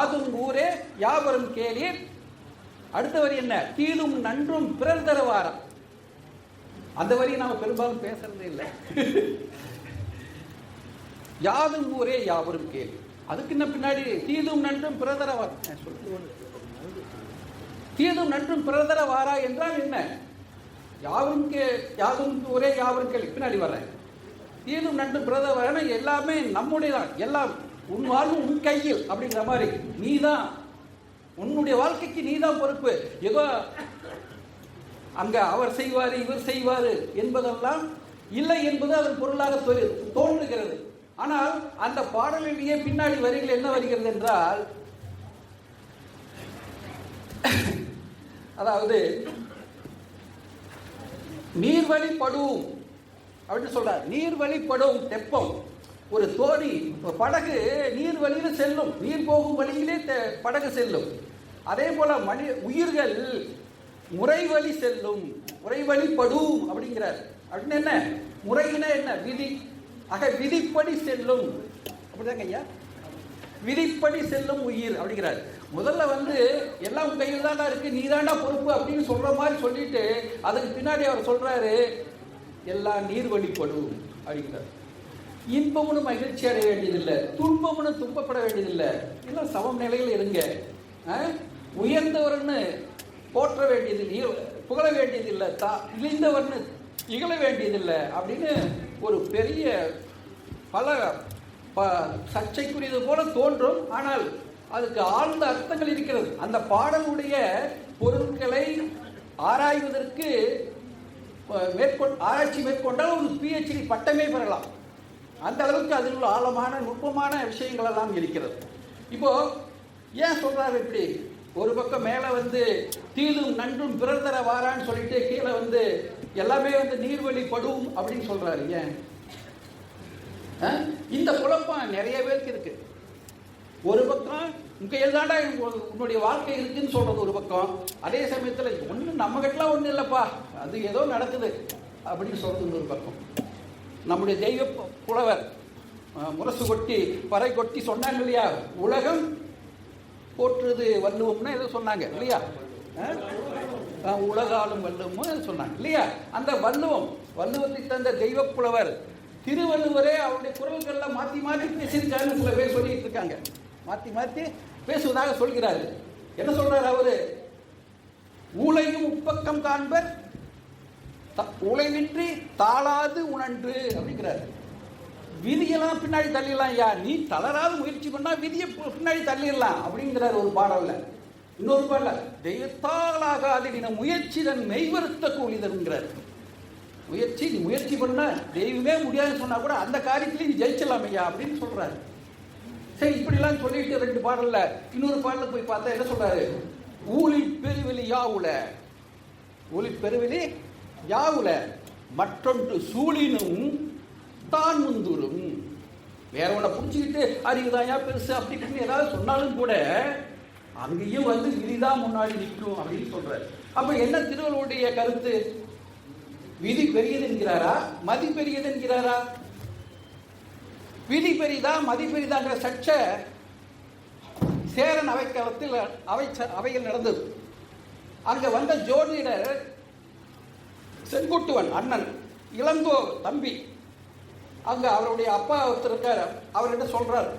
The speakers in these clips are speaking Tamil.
அதும் ஊரே யாவரும் கேளீர். அடுத்த வரி என்ன? தீதும் நன்றும் பிறர் தருவாராம் அந்த வரி நாம பெரும்பாலும் பேசுறது இல்லை. யாதும் ஊரே யாவரும் கேள்வி அதுக்கு என்ன பின்னாடி? தீதும் நன்றும் பிரதர வாரா தீதும் நன்றும் பிரதர வாரா என்றால் என்ன? யாவரும் கே யாதும் ஊரே யாவரும் கேள்வி பின்னாடி வர்றேன். தீதும் நன்றும் பிரதர வாரா எல்லாமே நம்முடைய தான் எல்லாம் உன் வாழ்வு உன் கையில் அப்படிங்கிற மாதிரி நீதான். உன்னுடைய வாழ்க்கைக்கு நீதான் பொறுப்பு. ஏதோ அங்க அவர் செய்வாரு இவர் செய்வாரு என்பதெல்லாம் இல்லை என்பது அதன் பொருளாக தோன்றுகிறது. ஆனால் அந்த பாடலிலேயே பின்னாடி வரிகள் என்ன வருகிறது என்றால் அதாவது நீர்வழிப்படும் அப்படின்னு சொல்றார். நீர்வழிப்படும் தெப்பம். ஒரு தோணி படகு நீர் வழியில செல்லும். நீர் போகும் வழியிலே படகு செல்லும். அதே போல மனி உயிர்கள் முறை வழி செல்லும். முறை வழிப்படும் அப்படிங்கிறார். அப்படின்னு என்ன? முறையினா என்ன? விதி. ஆக விதிப்படி செல்லும். அப்படிதாங்க ஐயா? விதிப்படி செல்லும் உயிர் அப்படிங்கிறார். முதல்ல வந்து எல்லாம் உன் கையில் தாண்டா இருக்கு நீ தாண்டா பொறுப்பு அப்படின்னு சொல்ற மாதிரி சொல்லிட்டு அதுக்கு பின்னாடி அவர் சொல்றாரு எல்லாம் நீர் வழிப்படும் அப்படிங்கிறார். இன்பமும் மகிழ்ச்சி அடைய வேண்டியதில்லை துன்பமும் துன்பப்பட வேண்டியதில்லை. எல்லாம் சமம் நிலையில் இருங்க. ஆ? உயர்ந்தவர்னு போற்ற வேண்டியதில்லை புகழ வேண்டியதில்லை தா இழிந்தவர்னு இகழ வேண்டியதில்லை அப்படின்னு ஒரு பெரிய பல ப சர்ச்சைக்குரியது போல தோன்றும். ஆனால் அதுக்கு ஆழ்ந்த அர்த்தங்கள் இருக்கிறது. அந்த பாடலுடைய பொருட்களை ஆராய்வதற்கு அஹ், மேற்கொள் ஆராய்ச்சி மேற்கொண்டால் ஒரு பிஹெச்டி பட்டமே பெறலாம். அந்த அளவுக்கு அதில் உள்ள ஆழமான நுட்பமான விஷயங்கள் எல்லாம் இருக்கிறது. இப்போ ஏன் சொல்றாரு இப்படி? ஒரு பக்கம் மேலே வந்து தீதும் நன்றும் பிறர் தர வாரான்னு சொல்லிட்டு கீழே வந்து எல்லாமே வந்து நீர்வழி படும் அப்படின்னு சொல்றாரு. ஏன்? ஆ? இந்த குழப்பம் நிறைய பேருக்கு இருக்கு. ஒரு பக்கம் உங்க எதாண்டா உன்னுடைய வாழ்க்கை இருக்குன்னு சொல்றது ஒரு பக்கம். அதே சமயத்தில் ஒன்றும் நம்ம கிட்டலாம் ஒன்றும் இல்லைப்பா அது ஏதோ நடக்குது அப்படின்னு சொல்றது ஒரு பக்கம். நம்முடைய தெய்வ புலவர் முரசு கொட்டி பறை கொட்டி சொன்னாங்க இல்லையா? உலகம் போற்றுது வள்ளுவம்னு ஏதோ சொன்னாங்க இல்லையா? உலகாலும் வள்ளுவம்னு சொன்னாங்க இல்லையா? அந்த வள்ளுவம் வள்ளுவத்தை தந்த தெய்வ புலவர் திருவள்ளுவரே அவருடைய குரல்களில் மாற்றி மாற்றி பேசியிருக்காருன்னு சில பேர் சொல்லிட்டு இருக்காங்க. மாற்றி மாற்றி பேசுவதாக சொல்கிறாரு. என்ன சொல்றாரு அவரு? ஊழையும் உப்பக்கம் காண்பர் உழைவின்றி தாளாது உணன்று அப்படிங்கிறாரு. விதியெல்லாம் பின்னாடி தள்ளிடலாம் யா நீ தளராத முயற்சி பண்ணா விதியை பின்னாடி தள்ளிடலாம் அப்படிங்கிறார் ஒரு பாடல்ல. இன்னொரு பாடல தெய்வத்தாலாகாது முயற்சி தன் மெய்வருத்த கூலிதன்கிறார் முயற்சி நீ முயற்சி பண்ண தெய்வமே முடியாதுன்னு சொன்னா கூட அந்த காரியத்திலையும் நீ ஜெயிச்சலாம் ஐயா அப்படின்னு சொல்றாரு. சரி இப்படிலாம் சொல்லிட்டு ரெண்டு பாடல்ல இன்னொரு பாடல போய் பார்த்தா என்ன சொல்றாரு? ஊழி பெருவெளி யாவுல? ஊழி பெருவெளி யாவுல மற்றொன்று சூழினும் தான் முந்துரும் வேற ஒன்றை பிடிச்சிக்கிட்டு அறிவுதாயா பெருசு? அப்படி இப்படின்னு ஏதாவது சொன்னாலும் கூட அங்கேயும் வந்து விதிதான் முன்னாடி நிற்கும் அப்படின்னு சொல்றாரு. அப்ப என்ன திருவள்ளுவருடைய கருத்து? விதி பெரியது என்கிறாரா மதி பெரியது என்கிறாரா விதி பெரிதா மதி பெரிதாங்கிற சர்ச்சை சேரன் அவைக்காலத்தில் அவை அவையில் நடந்தது. அங்க வந்த ஜோதிடர் செங்குட்டுவன் அண்ணன் இளங்கோ தம்பி. அங்கே அவருடைய அப்பா ஒருத்தர் இருக்கார். அவர்கிட்ட சொல்கிறார்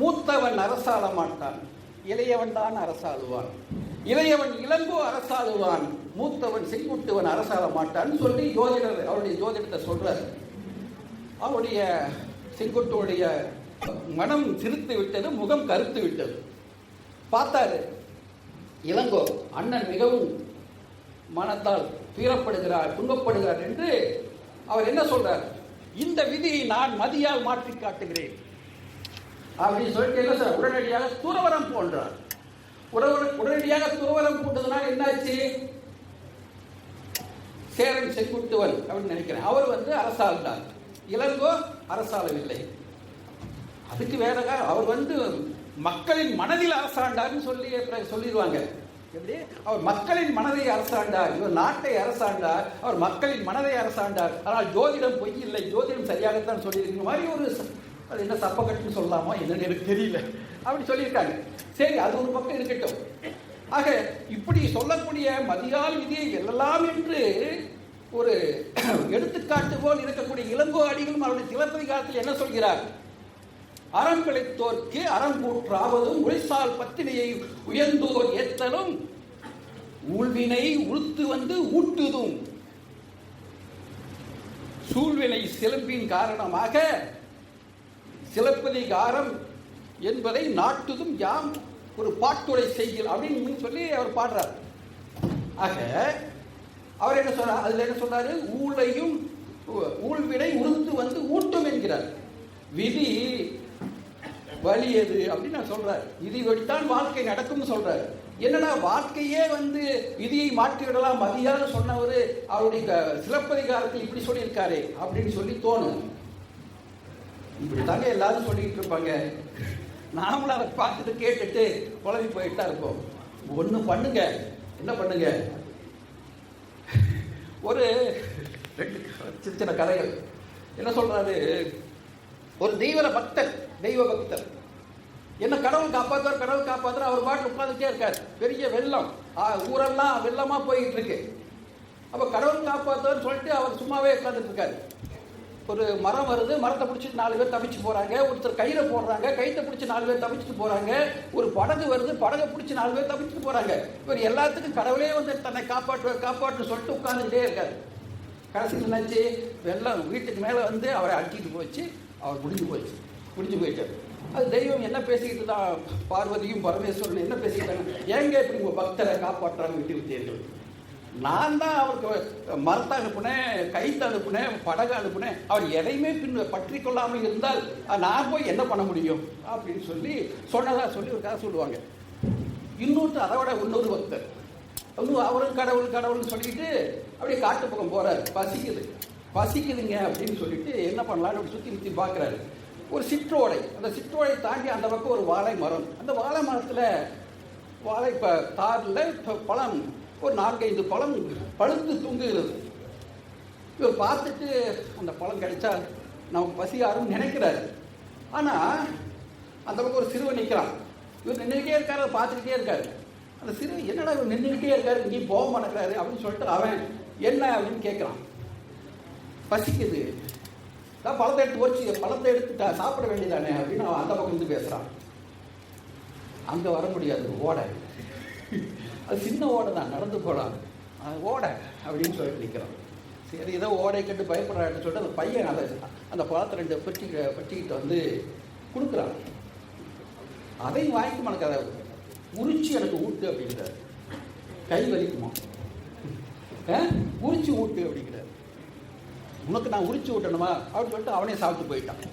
மூத்தவன் அரசாள மாட்டான் இளையவன் தான் அரசாளுவான். இளையவன் இளங்கோ அரசாளுவான் மூத்தவன் செங்குட்டுவன் அரசாள மாட்டான்னு சொல்லி ஜோதிடர் அவருடைய ஜோதிடத்தை சொல்கிறார் அவருடைய செங்குட்டுடைய மனம் சிரித்து விட்டது முகம் கருத்து விட்டது. பார்த்தாரு இளங்கோ அண்ணன் மிகவும் மனத்தால் துயரப்படுகிறார் துன்பப்படுகிறார் என்று அவர் என்ன சொல்றார்? இந்த விதியை நான் மதியால் மாற்றி காட்டுகிறேன். அப்படின்னு சொல்லிட்டு என்ன சார்? உடனடியாக துறவரம் போன்றார். உடனடி- உடனடியாக துறவரம் போட்டதுனால என்னாச்சு? சேரன் செங்குட்டுவன் அப்படின்னு நினைக்கிறேன். அவர் வந்து அரசாழ்ந்தார் இளங்கோ அரசாளவில்லை அதுக்கு வேற அவர் வந்து மக்களின் மனதில் அரசாண்டார்னு சொல்லி பிறகு சொல்லிடுவாங்க. எப்படி? அவர் மக்களின் மனதை அரசாண்டார். இவர் நாட்டை அரசாண்டார். அவர் மக்களின் மனதை அரசாண்டார். ஆனால் ஜோதிடம் பொய் இல்லை. ஜோதிடம் சரியாகத்தான் சொல்லியிருக்கிற மாதிரி ஒரு அது என்ன சப்பக்கட்டுன்னு சொல்லலாமா? என்னன்னு எனக்கு தெரியல. அப்படி சொல்லியிருக்காங்க சரி அது ஒரு பக்கம் இருக்கட்டும். ஆக இப்படி சொல்லக்கூடிய மதியால் விதியை வெல்லலாம் என்று ஒரு எடுத்துக்காட்டு போல் இருக்கக்கூடிய இளங்கோ அடிகளும் அவருடைய சிலப்பதி காலத்தில் என்ன சொல்கிறார்? அறம் பிழைத்தோர்க்கு அறம் கூற்றாவதும் உழைசால் பத்தினியை உயர்ந்தோர் ஏத்தலும் ஊழ்வினை உளுத்து வந்து ஊட்டுதும். சூழ்வினை சிலம்பின் காரணமாக சிலப்பதிகாரம் என்பதை நாட்டுதும் யாம் ஒரு பாட்டுரை செய்கிறோம் அப்படின்னு சொல்லி அவர் பாடுறார். ஆக அவர் என்ன சொல்றார் அதுல என்ன சொல்றாரு ஊழையும் ஊழ்வினை உருந்து வந்து ஊட்டும் என்கிறார். விதி வலியது அப்படின்னு நான் சொல்றாரு இது வழித்தான் வாழ்க்கை நடக்கும்னு சொல்றாரு என்னன்னா வாழ்க்கையே வந்து விதியை மாற்றி விடலாம் மதியான்னு சொன்னவர் அவருடைய க- சிலப்பதிகாரத்தில் இப்படி சொல்லியிருக்காரு அப்படின்னு சொல்லி தோணும். இப்படி தாங்க எல்லாரும் சொல்லிட்டு இருப்பாங்க. நாமளும் அதை பார்த்துட்டு கேட்டுட்டு குழம்பி போயிட்டா இருப்போம். ஒன்று பண்ணுங்க. என்ன பண்ணுங்க? ஒரு ரெண்டு சின்ன சின்ன கதைகள். என்ன சொல்றாரு? ஒரு தெய்வ பக்தர் தெய்வ பக்தர். என்ன கடவுள் காப்பாற்றுவார் கடவுள் காப்பாற்றுற அவர் பாட்டு உட்காந்துட்டே இருக்கார். பெரிய வெள்ளம். ஊரெல்லாம் வெள்ளமாக போய்கிட்டு இருக்கு. அப்போ கடவுள் காப்பாற்றுவார் சொல்லிட்டு அவர் சும்மாவே உட்காந்துட்டு இருக்காரு. ஒரு மரம் வருது மரத்தை பிடிச்சிட்டு நாலு பேர் தவிச்சு போகிறாங்க ஒருத்தர் கையில் போடுறாங்க கைத்தை பிடிச்சி நாலு பேர் தவிச்சிட்டு போகிறாங்க ஒரு படகு வருது படகை பிடிச்சி நாலு பேர் தவிச்சிட்டு போகிறாங்க இவர் எல்லாத்துக்கும் கடவுளே வந்து தன்னை காப்பாற்று காப்பாற்று சொல்லிட்டு உட்காந்துட்டே இருக்காரு. கடைசியில் என்னாச்சு? வெள்ளம் வீட்டுக்கு மேலே வந்து அவரை அடிச்சிட்டு போச்சு. அவர் முடிஞ்சு போச்சு. முடிஞ்சு போயிட்டார். அது தெய்வம் என்ன பேசிக்கிட்டு தான் பார்வதியும் பரமேஸ்வரன் என்ன பேசிக்கிட்டாங்க? ஏங்க இப்படி உங்கள் பக்தரை காப்பாற்றாங்க விட்டு விட்டீர்கள் நான் தான் அவருக்கு மரத்தை அனுப்புனேன் கைத்து அனுப்புனேன் படகு அனுப்புனேன் அவர் எதையுமே பின் பற்றி கொள்ளாமல் இருந்தால் நான் போய் என்ன பண்ண முடியும்? அப்படின்னு சொல்லி சொன்னதாக சொல்லி ஒரு கதை சொல்லுவாங்க. இன்னொருத்தர் அதை விட இன்னொரு பக்தர். இன்னும் அவரும் கடவுள் கடவுள்னு சொல்லிட்டு அப்படியே காட்டு பக்கம் போகிறார் பசிக்குது. பசிக்குதுங்க அப்படின்னு சொல்லிட்டு என்ன பண்ணலான்னு அப்படி சுற்றி சுற்றி பார்க்குறாரு. ஒரு சிற்றோடை. அந்த சிற்றோடை தாண்டி அந்த பக்கம் ஒரு வாழை மரம். அந்த வாழை மரத்தில் வாழை இப்போ தாரில் பழம் ஒரு நான்கைந்து பழம் பழுத்து தூங்குகிறது. இவர் பார்த்துட்டு அந்த பழம் கிடைச்சா நமக்கு பசி யாரும் நினைக்கிறாரு. ஆனால் அந்த பக்கம் ஒரு சிறுவன் நிற்கிறான் இவர் நின்றுக்கிட்டே இருக்காரு அதை பார்த்துக்கிட்டே இருக்காரு. அந்த சிறுவன் என்னடா இவர் நின்றுக்கிட்டே இருக்காரு நீ போக மாட்டேங்கிறாரு அப்படின்னு சொல்லிட்டு அவன் என்ன? அப்படின்னு கேட்குறான் பசிக்குது. நான் பழத்தை எடுத்து போச்சு பழத்தை எடுத்துட்டா சாப்பிட வேண்டியதானே அப்படின்னு அவன் அந்த பக்கம் இருந்து பேசுகிறான் அங்கே வர முடியாது ஓடை. அது சின்ன ஓடை தான் நடந்து போகலாம் ஓட ஓடை அப்படின்னு சொல்லிட்டு நிற்கிறான் சரி ஏதோ ஓடை கட்டு பயப்படுறான்னு சொல்லிட்டு அந்த பையன் அதை அந்த பழத்தை ரெண்டு பெட்டி பெட்டிக்கிட்ட வந்து கொடுக்குறான். அதையும் வாங்கிக்கும் எனக்கு அதை உரிச்சு எனக்கு ஊட்டு அப்படிங்கிறார். கை வலிக்குமா? உரிச்சு ஊட்டு அப்படிங்கிறார். உனக்கு நான் உரிச்சு விட்டணுமா அப்படின்னு சொல்லிட்டு அவனே சாப்பிட்டு போயிட்டான்.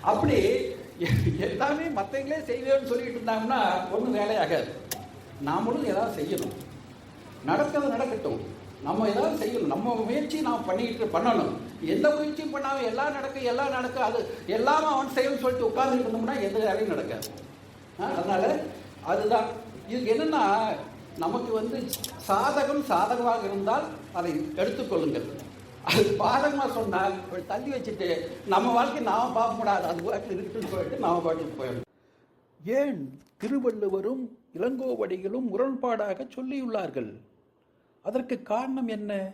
அப்படி எ- எல்லாமே மற்றவங்களே செய்வேன்னு சொல்லிட்டு இருந்தாங்கன்னா ஒன்றும் வேலையாகாது நாமளும் ஏதாவது செய்யணும். நடக்கிறது நடக்கட்டும். நம்ம ஏதாவது செய்யணும். நம்ம முயற்சி நாம் பண்ணிக்கிட்டு பண்ணணும். எந்த முயற்சியும் பண்ணாமல் எல்லாம் நடக்கும் எல்லாம் நடக்கும் அது எல்லாமே அவன் செய்யணும்னு சொல்லிட்டு உட்கார்ந்துட்டு இருந்தோம்னா எந்த வேலையும் நடக்காது. அதனால் அதுதான். இதுக்கு என்னென்னா நமக்கு வந்து சாதகம் சாதகமாக இருந்தால் அதை எடுத்துக்கொள்ளுங்கள். அது பாடமாக சொன்னால் அப்படி தள்ளி வச்சுட்டு நம்ம வாழ்க்கை நாம் பார்க்க கூடாது அது பாட்டில் இருக்குன்னு சொல்லிட்டு நாம் பாட்டுக்கு போயிடும் ஏன் திருவள்ளுவரும் இளங்கோவடிகளும் முரண்பாடாக சொல்லியுள்ளார்கள்? அதற்கு காரணம் என்ன?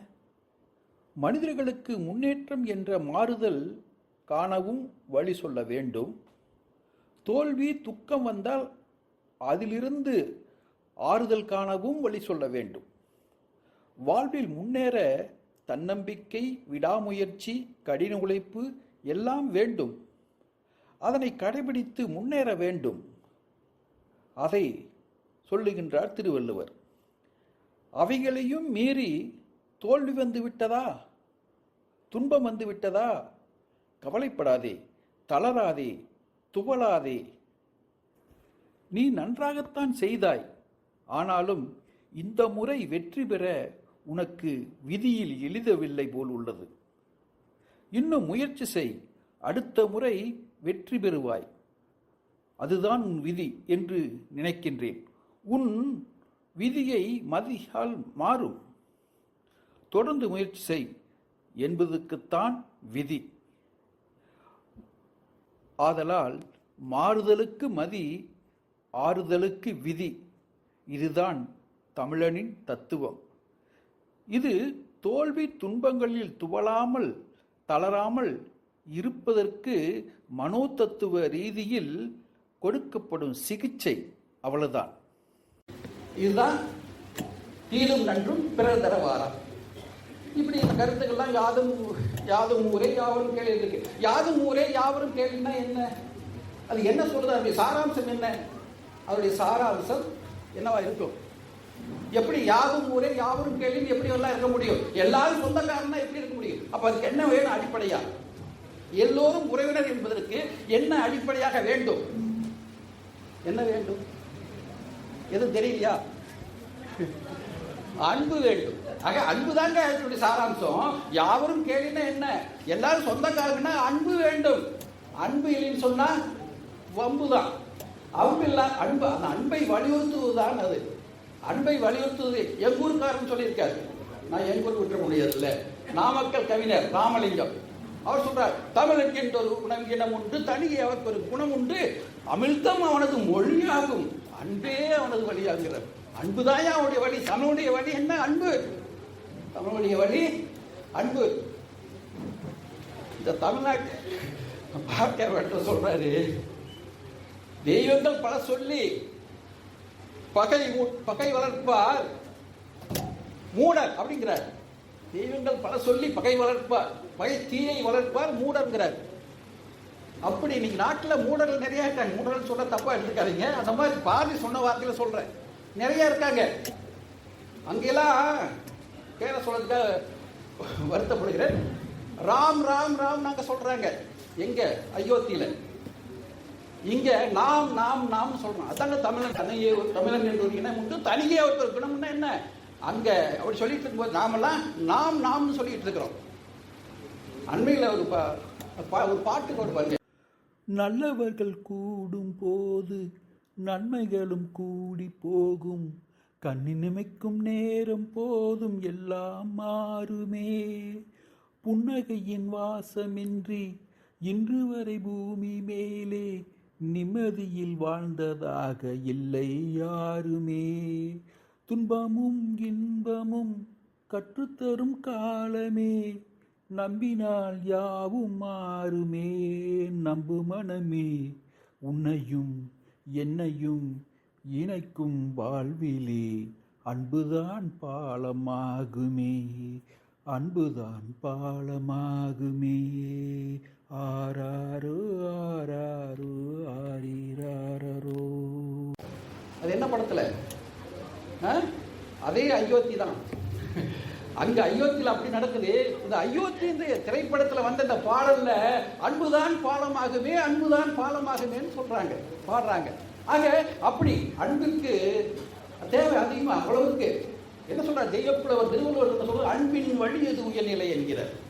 மனிதர்களுக்கு முன்னேற்றம் என்ற மாறுதல் காணவும் வழி சொல்ல வேண்டும். தோல்வி துக்கம் வந்தால் அதிலிருந்து ஆறுதல் காணவும் வழி சொல்ல வேண்டும். வாழ்வில் முன்னேற தன்னம்பிக்கை விடாமுயற்சி கடின உழைப்பு எல்லாம் வேண்டும். அதனை கடைபிடித்து முன்னேற வேண்டும். அதை சொல்லுகின்றார் திருவள்ளுவர். அவைகளையும் மீறி தோல்வி வந்து விட்டதா? துன்பம் வந்து விட்டதா? கவலைப்படாதே தளராதே துவளாதே. நீ நன்றாகத்தான் செய்தாய். ஆனாலும் இந்த முறை வெற்றி பெற உனக்கு விதியில் எழுதவில்லை போல் உள்ளது. இன்னும் முயற்சி செய். அடுத்த முறை வெற்றி பெறுவாய். அதுதான் உன் விதி என்று நினைக்கின்றேன். உன் விதியை மதியால் மாறும். தொடர்ந்து முயற்சி செய். என்பதுக்குத்தான் விதி. ஆதலால் மாறுதலுக்கு மதி ஆறுதலுக்கு விதி. இதுதான் தமிழனின் தத்துவம். இது தோல்வி துன்பங்களில் துவளாமல் தளராமல் இருப்பதற்கு மனோதத்துவ ரீதியில் கொடுக்கப்படும் சிகிச்சை அவ்வளவுதான். இதுதான் தீரும் நன்றும் பிறர் தரவாரம் இப்படி இந்த கருத்துக்கள்லாம் யாதும் யாதும் ஊரே யாவரும் கேள்வி இருக்கு. யாதும் ஊரே யாவரும் கேள்வினா என்ன? அது என்ன சொல்றது அவருடைய சாராம்சம் என்ன? அவருடைய சாராம்சம் என்னவா இருக்கும்? எப்படி யாரும் ஊரே யாவரும் கேள்வி எப்படி எல்லாம் இருக்க முடியும்? எல்லாரும் சொந்தக்காரனா எப்படி இருக்க முடியும்? அப்ப அதுக்கு என்ன வேணும் அடிப்படையா? எல்லோரும் உறவினர் என்பதற்கு என்ன அடிப்படையாக வேண்டும்? என்ன வேண்டும்? எதுவும் தெரியலையா? அன்பு வேண்டும். ஆக அன்பு தாங்க அதனுடைய சாராம்சம். யாவரும் கேள்வினா என்ன? எல்லாரும் சொந்தக்காரங்கன்னா அன்பு வேண்டும். அன்பு இல்லைன்னு சொன்னா வம்பு தான் அன்பு இல்ல அன்பு அந்த அன்பை வலியுறுத்துவதுதான் அது. அன்பை வலியுறுத்துவது எங்கூருக்காரன் சொல்லியிருக்காரு. நான் எங்கூர் விட்டுற முடியறதில்ல நாமக்கல் கவிஞர் ராமலிங்கம். அவர் சொல்றார் தமிழன் என்ற ஒரு உணவினம் உண்டு தனியே அவருக்கு ஒரு குணம் உண்டு. அமிழ்தம் அவனது மொழியாகும். அன்பே அவனது வழியாகிறார் அன்புதாயா அவனுடைய வழி? தமிழுடைய வழி என்ன அன்பு? தமிழுடைய வழி அன்பு. இந்த தமிழ்நாட்டு பார்க்க சொல்றாரு தெய்வங்கள் பல சொல்லி பகை பகை வளர்ப்பார். மூடர் அப்படிங்கிறார். தெய்வங்கள் பல சொல்லி பகை வளர்ப்பார். பகை தீயை வளர்ப்பார் மூடர்ங்கிறார். அப்படி இன்னைக்கு நாட்டில் மூடர்கள் நிறைய இருக்காங்க. மூடர்கள் சொல்ல தப்பா எடுத்துக்காதீங்க. அந்த மாதிரி பாரதி சொன்ன வார்த்தையில சொல்றேன். நிறைய இருக்காங்க. அங்கெல்லாம் பேர சொல்றதுக்காக வருத்தப்படுகிறேன். ராம் ராம் ராம் நாங்க சொல்றாங்க. எங்க? அயோத்தியில. இங்க நாம் நாம் நாம் சொல்றோம். அதாங்க தமிழன். தனியே ஒரு தமிழன் என்று ஒரு இனம் உண்டு. தனியே ஒரு குணம்னா என்ன? அங்க அப்படி சொல்லிட்டு இருக்கும்போது நாமெல்லாம் நாம் நாம்னு சொல்லிட்டு இருக்கிறோம். அண்மையில் ஒரு ஒரு பாட்டு கூட பாருங்க நல்லவர்கள் கூடும் போது நன்மைகளும் கூடி போகும். கண்ணிமைக்கும் நேரம் போதும் எல்லாம் மாறுமே. புன்னகையின் வாசமின்றி இன்று வரை பூமி மேலே நிம்மதியில் வாழ்ந்ததாக இல்லை யாருமே. துன்பமும் இன்பமும் கற்றுத்தரும் காலமே. நம்பினால் யாவும் மாறுமே. நம்பு மனமே. உன்னையும் என்னையும் இணைக்கும் வாழ்விலே அன்புதான் பாலமாகுமே. அன்புதான் பாலமாகுமே. ஆராரோ ஆராரோ ஆரிராரோ அது என்ன படத்தில்? ஆ? அதே அயோத்தி தான். அங்க அயோத்தியில் அப்படி நடக்குது. இந்த அயோத்தி இந்த திரைப்படத்தில் வந்த இந்த பாடல்ல அன்புதான் பாலமாகுமே அன்புதான் பாலமாகுமேன்னு சொல்றாங்க பாடுறாங்க. ஆக அப்படி அன்பிற்கு தேவை அதிகமாக அவ்வளவுக்கு. என்ன சொல்கிறார் தெய்வப்புலவர் திருவள்ளுவர் சொல்ற அன்பின் வழி எது உயர்நிலை என்கிறார்.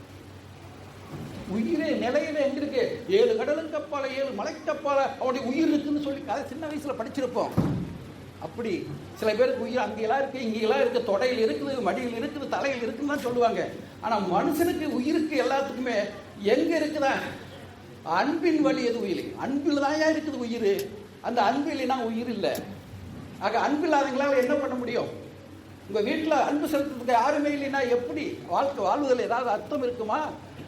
உயிரே நிலையில எங்க இருக்கு? ஏழு கடலும் கப்பால ஏழு மலைக்கப்பால அவனுடைய உயிர் இருக்குன்னு சொல்லி அதை சின்ன வயசுல படிச்சிருப்போம். அப்படி சில பேருக்கு உயிர் அங்கெல்லாம் இருக்கு இங்கெல்லாம் இருக்கு தொடையில் இருக்குது மடியில் இருக்குது தலையில் இருக்குன்னு தான் சொல்லுவாங்க. ஆனா மனுஷனுக்கு உயிருக்கு எல்லாத்துக்குமே எங்க இருக்குதா? அன்பின் வழி எது உயிர்? அன்பில் தான் இருக்குது உயிர். அந்த அன்பு இல்லைன்னா உயிர் இல்லை. ஆக அன்பு இல்லாதவங்களால என்ன பண்ண முடியும்? உங்கள் வீட்டில் அன்பு செலுத்துறதுக்கு யாருமே இல்லைன்னா எப்படி? வாழ்க்கை வாழ்வதில் ஏதாவது அர்த்தம் இருக்குமா?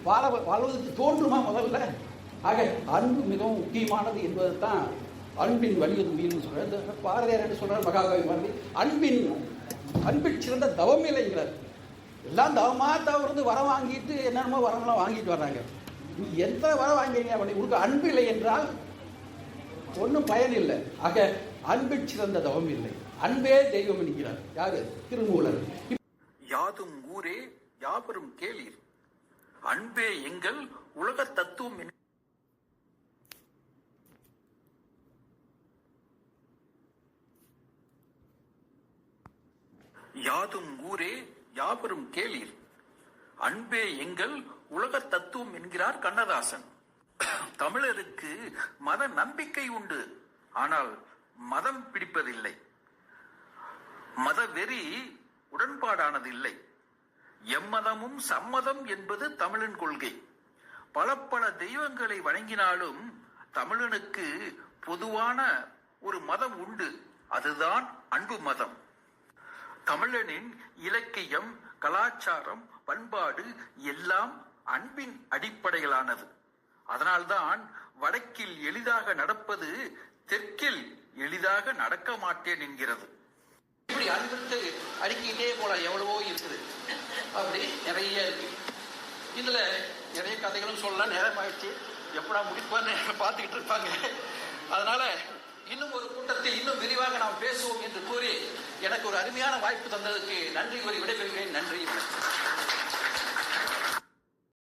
வாழ வாழ்வதற்கு தோன்றுமா முதல்ல? ஆக அன்பு மிகவும் முக்கியமானது என்பது தான் அன்பின் வலியுறு சொல்கிறார் பாரதியார் என்று சொல்றாரு? மகாகவி பாரதி அன்பின் அன்பில் சிறந்த தவம் இல்லைங்கிறார் எல்லாம் தவமா தவறுந்து வரம் வாங்கிட்டு என்னென்னமோ வரம்லாம் வாங்கிட்டு வர்றாங்க. நீ எந்த வர வாங்குறீங்க அப்படி? உனக்கு அன்பு இல்லை என்றால் ஒன்றும் பயன் இல்லை. ஆக அன்பில் சிறந்த தவம் இல்லை. அன்பே தெய்வம் என்கிறார். யாரு? திருமூலர். யாதும் ஊரே யாவரும் கேளீர். அன்பே எங்கள் உலக தத்துவம் என்- யாதும் ஊரே யாவரும் கேளீர். அன்பே எங்கள் உலக தத்துவம் என்கிறார் கண்ணதாசன். தமிழருக்கு மத நம்பிக்கை உண்டு. ஆனால் மதம் பிடிப்பதில்லை. மத வெறி உடன்பாடானது இல்லை எம்மதமும் சம்மதம் என்பது தமிழின் கொள்கை. பல பல தெய்வங்களை வணங்கினாலும் தமிழனுக்கு பொதுவான ஒரு மதம் உண்டு. அதுதான் அன்பு மதம். தமிழனின் இலக்கியம் கலாச்சாரம் பண்பாடு எல்லாம் அன்பின் அடிப்படையிலானது அதனால்தான் வடக்கில் எளிதாக நடப்பது தெற்கில் எளிதாக நடக்க மாட்டேன் என்கிறது. இப்படி அன்புக்கு அடுக்கிட்டே போல எவ்வளவோ இருக்குது. அப்படி நிறைய இருக்கு. இதுல நிறைய கதைகளும் சொல்லலாம். நேரம் ஆயிடுச்சு. எப்படா முடிப்பான்னு பார்த்துக்கிட்டு இருப்பாங்க. அதனால இன்னும் ஒரு கூட்டத்தில் இன்னும் விரிவாக நாம் பேசுவோம் என்று கூறி எனக்கு ஒரு அருமையான வாய்ப்பு தந்ததற்கு நன்றி கூறி விடைபெறுகிறேன். நன்றி வணக்கம்.